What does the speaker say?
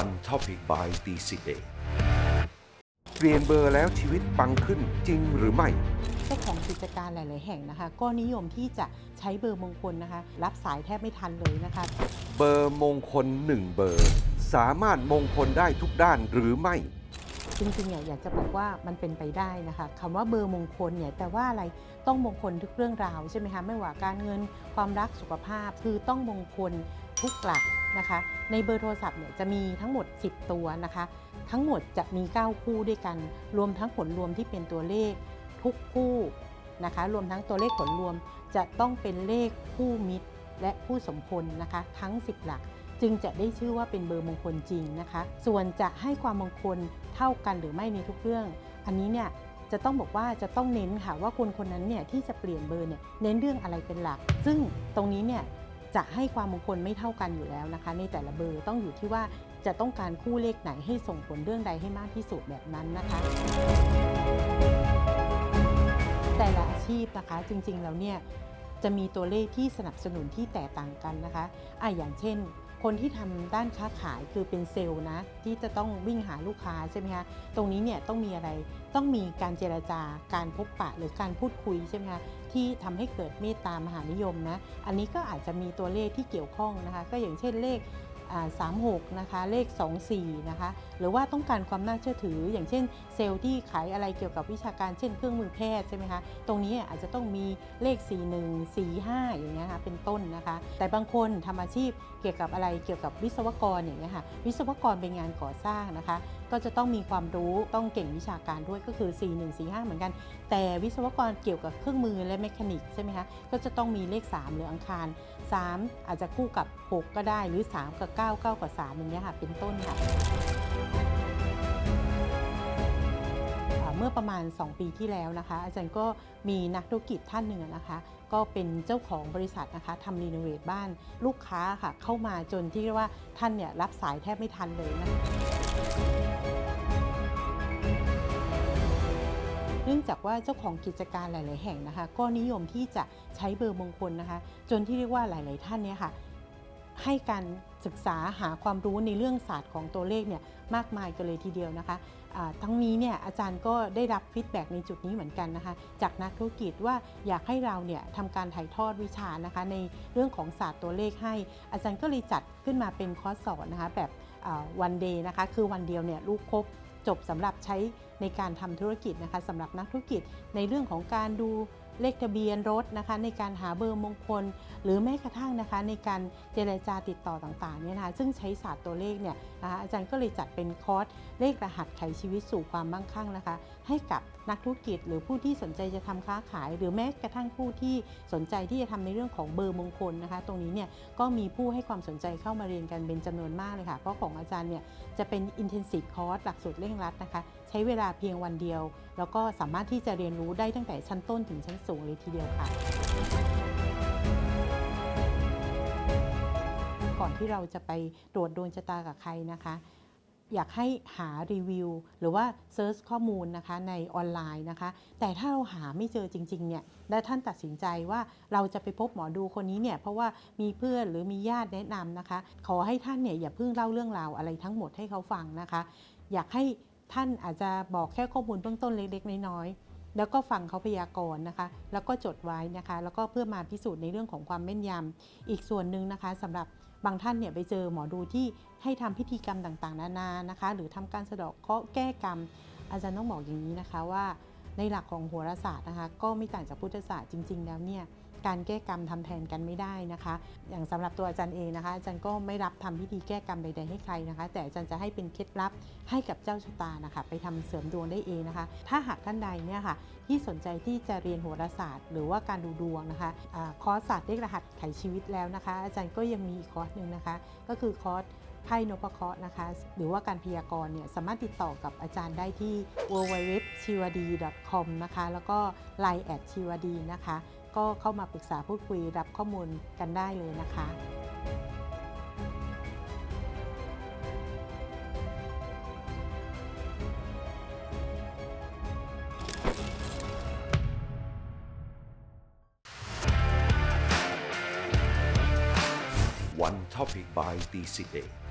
One Topic by d c d a y เปลี่ยนเบอร์แล้วชีวิตปังขึ้นจริงหรือไม่ เจ้าของกิจการหลาย ๆ แห่งนะคะ ก็นิยมที่จะใช้เบอร์มงคลนะคะ รับสายแทบไม่ทันเลยนะคะ เบอร์มงคลหนึ่งเบอร์ สามารถมงคลได้ทุกด้านหรือไม่ จริง ๆ เนี่ยอยากจะบอกว่ามันเป็นไปได้นะคะคำว่าเบอร์มงคลเนี่ยแต่ว่าอะไรต้องมงคลทุกเรื่องราวใช่ไหมคะไม่ว่าการเงินความรักสุขภาพคือต้องมงคล ทุกหลักนะคะ ในเบอร์โทรศัพท์เนี่ยจะมีทั้งหมด 10 ตัวนะคะ ทั้งหมดจะมี 9 คู่ด้วยกัน รวมทั้งผลรวมที่เป็นตัวเลขทุกคู่นะคะ รวมทั้งตัวเลขผลรวมจะต้องเป็นเลขคู่มิตร และผู้สมพลนะคะ ทั้ง 10 หลัก จึงจะได้ชื่อว่าเป็นเบอร์มงคลจริงนะคะ ส่วนจะให้ความมงคลเท่ากันหรือไม่ในทุกเรื่อง อันนี้เนี่ยจะต้องบอกว่าจะต้องเน้นค่ะว่าคนคนนั้นเนี่ยที่จะเปลี่ยนเบอร์เนี่ยเน้นเรื่องอะไรเป็นหลัก ซึ่งตรงนี้เนี่ย จะให้ความมงคลไม่เท่ากันอยู่แล้วนะคะ ในแต่ละเบอร์ต้องอยู่ที่ว่าจะต้องการคู่เลขไหนให้ส่งผลเรื่องใดให้มากที่สุดแบบนั้นนะคะ แต่ละอาชีพนะคะจริงๆแล้วเนี่ยจะมีตัวเลขที่สนับสนุนที่แตกต่างกันนะคะอะอย่างเช่น คนที่ทำด้านค้าขายคือเป็นเซลล์นะ ที่จะต้องวิ่งหาลูกค้าใช่ไหมคะตรงนี้เนี่ยต้องมีอะไรต้องมีการเจรจาการพบปะหรือการพูดคุยใช่ไหมคะที่ทำให้เกิดเมตตามหานิยมนะ อันนี้ก็อาจจะมีตัวเลขที่เกี่ยวข้องนะคะ ก็อย่างเช่นเลข สามหกนะคะ เลข 24 นะคะ หรือว่าต้องการความน่าเชื่อถือ อย่างเช่น เซลล์ที่ขายอะไรเกี่ยวกับวิชาการเช่นเครื่องมือแพทย์ใช่ไหมคะ ตรงนี้อาจจะต้องมีเลข 41 45 อย่างเงี้ยค่ะ เป็นต้นนะคะ แต่บางคนทำอาชีพเกี่ยวกับอะไรเกี่ยวกับวิศวกรอย่างเงี้ยค่ะ วิศวกรเป็นงานก่อสร้างนะคะก็จะต้องมีความรู้ต้องเก่งวิชาการด้วยก็คือ 41 45 เหมือนกัน แต่วิศวกรเกี่ยวกับเครื่องมือและเมคานิกใช่ไหมคะก็จะต้องมีเลข 3 หรืออังคาร 3 อาจจะคู่กับ 6 ก็ได้หรือ 3 กับ 9 9 กับ3อย่างเงี้ยค่ะเป็นต้นค่ะเมื่อประมาณ 2 ปีที่แล้วนะคะ อาจารย์ก็มีนักธุรกิจท่านหนึ่งนะคะ ก็เป็นเจ้าของบริษัทนะคะทำรีโนเวทบ้านลูกค้าค่ะเข้ามาจนที่เรียกว่าท่านเนี่ยรับสายแทบไม่ทันเลยนะคะ เนื่องจากว่าเจ้าของกิจการหลาย ๆ แห่งนะคะ ก็นิยมที่จะใช้เบอร์มงคลนะคะ จนที่เรียกว่าหลาย ๆ ท่านเนี่ยค่ะให้การศึกษาหาความรู้ในเรื่องศาสตร์ของตัวเลขเนี่ยมากมายกันเลยทีเดียวนะคะอ่าทั้งนี้เนี่ยอาจารย์ก็ได้รับฟีดแบ็กในจุดนี้เหมือนกันนะคะ จากนักธุรกิจว่าอยากให้เราเนี่ยทำการถ่ายทอดวิชานะคะ ในเรื่องของศาสตร์ตัวเลขให้ อาจารย์ก็เลยจัดขึ้นมาเป็นคอร์สสอนนะคะแบบ วันเดย์นะคะคือวันเดียวเนี่ยลูกครบจบสำหรับใช้ในการทำธุรกิจนะคะสำหรับนักธุรกิจในเรื่องของการดู เลขทะเบียนรถนะคะ ในการหาเบอร์มงคล หรือแม้กระทั่งนะคะ ในการเจรจาติดต่อต่างๆเนี่ยนะคะซึ่งใช้ศาสตร์ตัวเลขเนี่ยนะคะอาจารย์ก็เลยจัดเป็นคอร์สเลขรหัสไขชีวิตสู่ความมั่งคั่งนะคะ ให้กับนักธุรกิจ หรือผู้ที่สนใจจะทำค้าขาย หรือแม้กระทั่งผู้ที่สนใจที่จะทำในเรื่องของเบอร์มงคลนะคะ ตรงนี้เนี่ยก็มีผู้ให้ความสนใจเข้ามาเรียนกันเป็นจำนวนมากเลยค่ะเพราะของอาจารย์เนี่ยจะเป็น Intensive Course หลักสูตรเร่งรัดนะคะ ใช้เวลาเพียงวันเดียว แล้วก็สามารถที่จะเรียนรู้ได้ตั้งแต่ชั้นต้นถึงชั้นสูงเลยทีเดียวค่ะ ก่อนที่เราจะไปตรวจดวงชะตากับใครนะคะ อยากให้หารีวิว หรือว่าเซิร์ชข้อมูลนะคะในออนไลน์นะคะ แต่ถ้าเราหาไม่เจอจริงๆเนี่ยและท่านตัดสินใจว่าเราจะไปพบหมอดูคนนี้เนี่ยเพราะว่ามีเพื่อนหรือมีญาติแนะนำนะคะ ขอให้ท่านเนี่ยอย่าเพิ่งเล่าเรื่องราวอะไรทั้งหมดให้เขาฟังนะคะ อยากให้ ท่านอาจจะบอกแค่ข้อมูลเบื้องต้นเล็กๆ น้อยๆ แล้วก็ฟังเขาพยากรณ์นะคะ แล้วก็จดไว้นะคะ แล้วก็เพื่อมาพิสูจน์ในเรื่องของความแม่นยำอีกส่วนหนึ่งนะคะสำหรับบางท่านเนี่ยไปเจอหมอดูที่ให้ทำพิธีกรรมต่างๆ นานานะคะ หรือทำการสะเดาะเคราะห์แก้กรรม อาจารย์ต้องบอกอย่างนี้นะคะว่า ในหลักของโหราศาสตร์นะคะ ก็ไม่ต่างจากพุทธศาสตร์จริง ๆ แล้วเนี่ย การแก้กรรมทำแทนกันไม่ได้นะคะ อย่างสำหรับตัวอาจารย์เองนะคะอาจารย์ก็ไม่รับทำพิธีแก้กรรมใดๆให้ใครนะคะ แต่อาจารย์จะให้เป็นเคล็ดลับให้กับเจ้าชะตานะคะ ไปทำเสริมดวงได้เองนะคะ ถ้าหากท่านใดเนี่ยค่ะที่สนใจที่จะเรียนโหราศาสตร์ หรือว่าการดูดวงนะคะอาคอร์สศาสตร์เลขรหัสไขชีวิตแล้วนะคะ อาจารย์ก็ยังมีอีกคอร์สหนึ่งนะคะ ก็คือคอร์สไพ่นพเคราะห์นะคะ หรือว่าการพยากรณ์เนี่ยสามารถติดต่อกับอาจารย์ได้ที่ www.chivadi.com นะคะ แล้วก็ line at chivadi นะคะ ก็เข้ามาปรึกษาพูดคุยรับข้อมูลกันได้เลยนะคะ One Topic by DCA